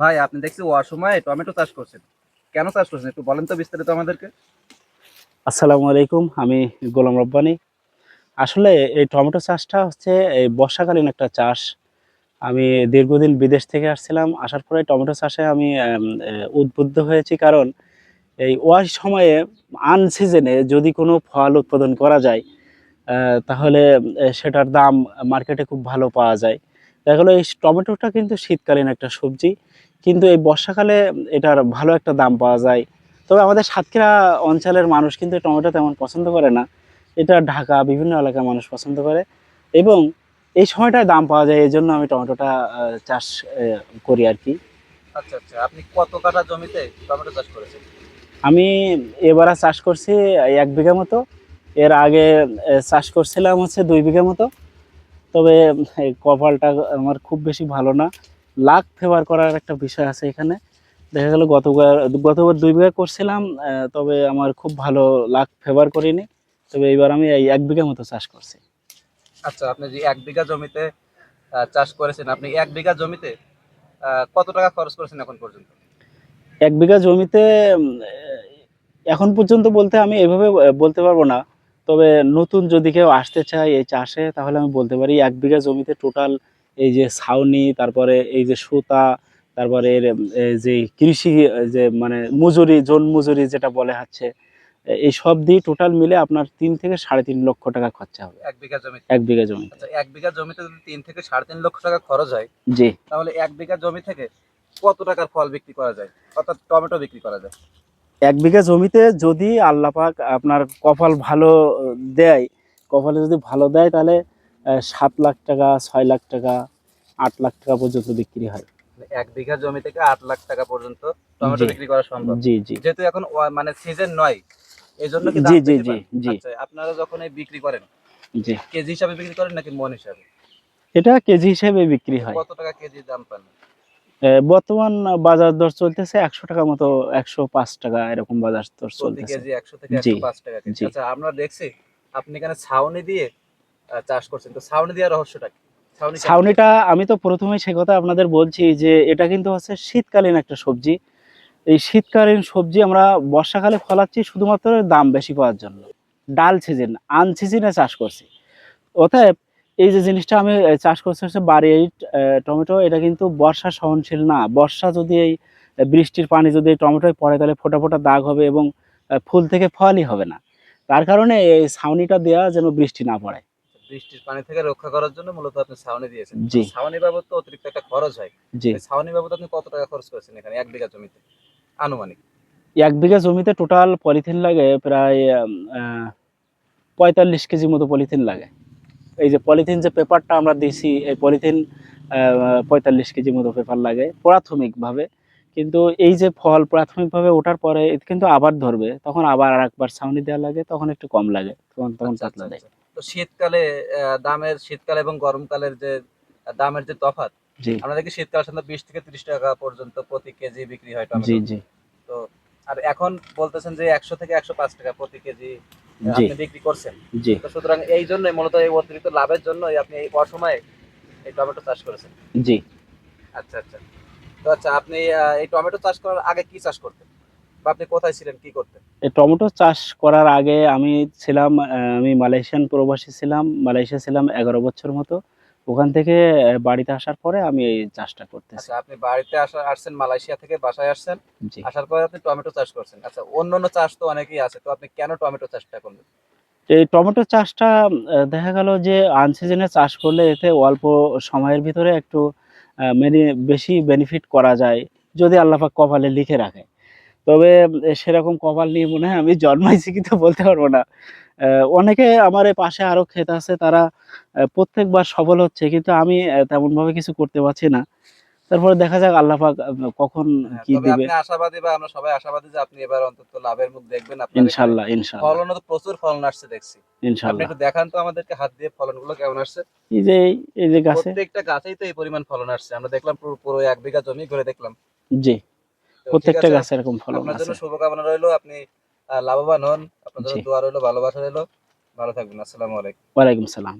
ভাই, আপনি দেখছি অসময়ে টমেটো চাষ করছেন। কেন চাষ করছেন? একটু বলেন তো বিস্তারিত আমাদেরকে। আসসালামু আলাইকুম, আমি গোলাম রব্বানি। আসলে এই টমেটো চাষটা হচ্ছে এই বর্ষাকালীন একটা চাষ। আমি দীর্ঘদিন বিদেশ থেকে আসছিলাম, আসার পরে টমেটো চাষে আমি উদ্বুদ্ধ হয়েছি। কারণ এই ওই সময়ে আনসিজনে যদি কোনো ফল উৎপাদন করা যায় তাহলে সেটার দাম মার্কেটে খুব ভালো পাওয়া যায়। দেখা গেলো এই টমেটোটা কিন্তু শীতকালীন একটা সবজি। কিন্তু এই বর্ষাকালে এটার ভালো একটা দাম পাওয়া যায়। তবে আমাদের সাতক্ষীরা অঞ্চলের মানুষ কিন্তু টমেটো তেমন পছন্দ করে না। এটা ঢাকা বিভিন্ন এলাকার মানুষ পছন্দ করে। এবং এই সময়টায় দাম পাওয়া যায় এই জন্য আমি টমেটোটা চাষ করি আর কি। আচ্ছা আচ্ছা। আপনি কত কাঠা জমিতে টমেটো চাষ করেছেন? আমি এবারে চাষ করছি এক বিঘা মতো। এর আগে চাষ করছিলাম হচ্ছে দুই বিঘা মতো। তবে এই কপালটা আমার খুব বেশি ভালো না। লাখ ফেভার করার একটা বিষয় আছে এখানে। দেখা গেল গতবার গতবার দুই বিঘা করছিলাম তবে আমার খুব ভালো লাখ ফেভার করিনি। তবে এইবার আমি এই এক বিঘা মতো চাষ করছি। আচ্ছা আপনি যে এক বিঘা জমিতে চাষ করেছেন আপনি এক বিঘা জমিতে কত টাকা খরচ করেছেন এখন পর্যন্ত? এক বিঘা জমিতে এখন পর্যন্ত বলতে আমি এভাবে বলতে পারব না। তবে নতুন যদি কেউ আসতে চায় এই চাষে তাহলে আমি বলতে পারি এক বিঘা জমিতে টোটাল এই যে ছাউনি তারপরে এই যে সুতা তারপরে এর, এই যে কৃষি যে মানে মজুরি জন মজুরি যেটা বলে হচ্ছে এই সব দিয়ে টোটাল মিলে আপনার তিন থেকে সাড়ে তিন লক্ষ টাকা খরচা হবে। এক বিঘা জমিতে? এক বিঘা জমিতে। আচ্ছা এক বিঘা জমিতে যদি তিন থেকে সাড়ে তিন লক্ষ টাকা খরচ হয় জি। তাহলে এক বিঘা জমি থেকে কত টাকার ফল বিক্রি করা যায়? অর্থাৎ টমেটো বিক্রি করা যায়। এক বিঘা জমিতে যদি আল্লাহ পাক আপনার কপাল ভালো দেয় কপালে যদি ভালো দেয় তাহলে সাত লাখ টাকা ছয় লাখ টাকা আট লাখ টাকা পর্যন্ত বিক্রি হয়। মানে এক বিঘা জমি থেকে আট লাখ টাকা পর্যন্ত টমেটো বিক্রি করা সম্ভব। জি জি। যেহেতু এখন মানে সিজন নয় এই জন্য কি জি জি জি জি। আচ্ছা আপনারা যখন এই বিক্রি করেন জি। কেজি হিসাবে বিক্রি করেন নাকি মন হিসাবে? এটা কেজি হিসেবে বিক্রি হয়। কত টাকা কেজি দাম পান? বর্তমান বাজার দর চলতেছে একশো টাকা মতো একশো পাঁচ টাকা এরকম বাজার দর চলতেছে। কেজি একশো থেকে একশো পাঁচ টাকা আচ্ছা আমরা দেখছি আপনি এখানে ছাউনি দিয়ে চাষ করছেন। তো ছাউনি দেওয়ার রহস্যটা কি? ছাউনিটা, আমি তো প্রথমেই সে কথা আপনাদের বলছি যে এটা কিন্তু হচ্ছে শীতকালীন একটা সবজি। এই শীতকালীন সবজি আমরা বর্ষাকালে ফলাচ্ছি শুধুমাত্র দাম বেশি পাওয়ার জন্য। ডাল সিজন, আন সিজনে চাষ করছি। অতএব এই যে জিনিসটা আমি চাষ করছি হচ্ছে বাড়ি টমেটো, এটা কিন্তু বর্ষা সহনশীল না। বর্ষা যদি এই বৃষ্টির পানি যদি টমেটোয় পড়ে, তাহলে ফোটা ফোটা দাগ হবে এবং ফুল থেকে ফলই হবে না। তার কারণে এই ছাউনিটা দেওয়া যেন বৃষ্টি না পড়ে। বৃষ্টির পানি থেকে রক্ষা করার জন্য মূলত আপনি ছাউনি দিয়েছেন। ছাউনি বাবদ তো অতিরিক্ত একটা খরচ হয়। ছাউনি বাবদ আপনি কত টাকা খরচ করেছেন এখানে? এক বিঘা জমিতে। আনুমানিক। এক বিঘা জমিতে টোটাল পলিথিন লাগে প্রায় পঁয়তাল্লিশ কেজি মতো পলিথিন লাগে। এই যে পলিথিন যে পেপারটা আমরা দিছি এই পলিথিন পঁয়তাল্লিশ কেজি মতো পেপার লাগে প্রাথমিকভাবে। কিন্তু এই যে ফল প্রাথমিকভাবে ওঠার পরে কিন্তু আবার ধরবে। তখন আবার আর একবার ছাউনি দেওয়া লাগে তখন একটু কম লাগে তখন তখন আচ্ছা, পাতলা দেয়। আচ্ছা। তো শীতকালে দামের শীতকাল এবং গরমকালের যে দামের যে তফাৎ জি। আমরা দেখি শীতকাল সাধারণত বিশ থেকে ত্রিশ টাকা পর্যন্ত প্রতি কেজি বিক্রি হয় জি জি। তো আর এখন বলতেছেন যে একশো থেকে একশো পাঁচ টাকা প্রতি কেজি আপনি বিক্রি করছেন। জি। তো সুতরাং এই জন্য মূলত এই অতিরিক্ত লাভের জন্য আপনি এই অসময়ে এই টমেটো চাষ করেছেন। জি। আচ্ছা আচ্ছা। তো আচ্ছা আপনি এই টমেটো চাষ করার আগে কি চাষ করতেন? বা আপনি কোথায় ছিলেন কি করতেন? এই টমেটো চাষ করার আগে আমি ছিলাম আমি মালয়েশিয়ান প্রবাসী ছিলাম মালয়েশিয়া ছিলাম এগারো বছর মতো। ওখান থেকে বাড়িতে আসার পরে আমি এই চাষটা করতেছি। আচ্ছা আপনি বাড়িতে আসা আসছেন মালয়েশিয়া থেকে বাসায় আসছেন। আসার পরে আপনি টমেটো চাষ করছেন। আচ্ছা অন্য অন্য চাষ তো অনেকেই আছে তো আপনি কেন টমেটো চাষটা করলেন? এই টমেটো চাষটা দেখা গেল যে আনসিজনে চাষ করলে এতে অল্প সময়ের ভিতরে একটু মানে বেশি বেনিফিট করা যায়। যদি আল্লাপাক কপালে লিখে রাখে। তবে সেরকম কপাল নিয়ে মনে হয় আমি জন্মাইছি কিন্তু বলতে পারব না। অনেকে আমার এই পাশে আরও ক্ষেত আছে তারা প্রত্যেকবার সফল হচ্ছে কিন্তু আমি তেমনভাবে কিছু করতে পারছি না। তারপরে দেখা যাক আল্লাপাক আহ, কখন হ্যাঁ, কি দিবে। আপনি আশাবাদী বা আমরা সবাই আশাবাদী যে আপনি এবার অন্তত লাভের মুখ দেখবেন আপনার এখানে ইনশাল্লাহ ফলন তো প্রচুর ফলন আসছে দেখছি। ইনশাআল্লাহ। আপনি একটু দেখান তো আমাদেরকে হাত দিয়ে ফলনগুলো কেমন আসছে। এই যে এই যে গাছে। প্রত্যেকটা গাছেই তো এই পরিমাণ ফলন আসছে। আমরা দেখলাম পুরো এক বিঘা জমি ঘুরে দেখলাম। জি। প্রত্যেকটা গাছে এরকম ফলন আপনার জন্য শুভকামনা রইল। আপনি লাভবান হন। আপনার জন্য। দোয়া রইল ভালোবাসা রইল। ভালো থাকবেন। আসসালামু আলাইকুম। ওয়ালাইকুম সালাম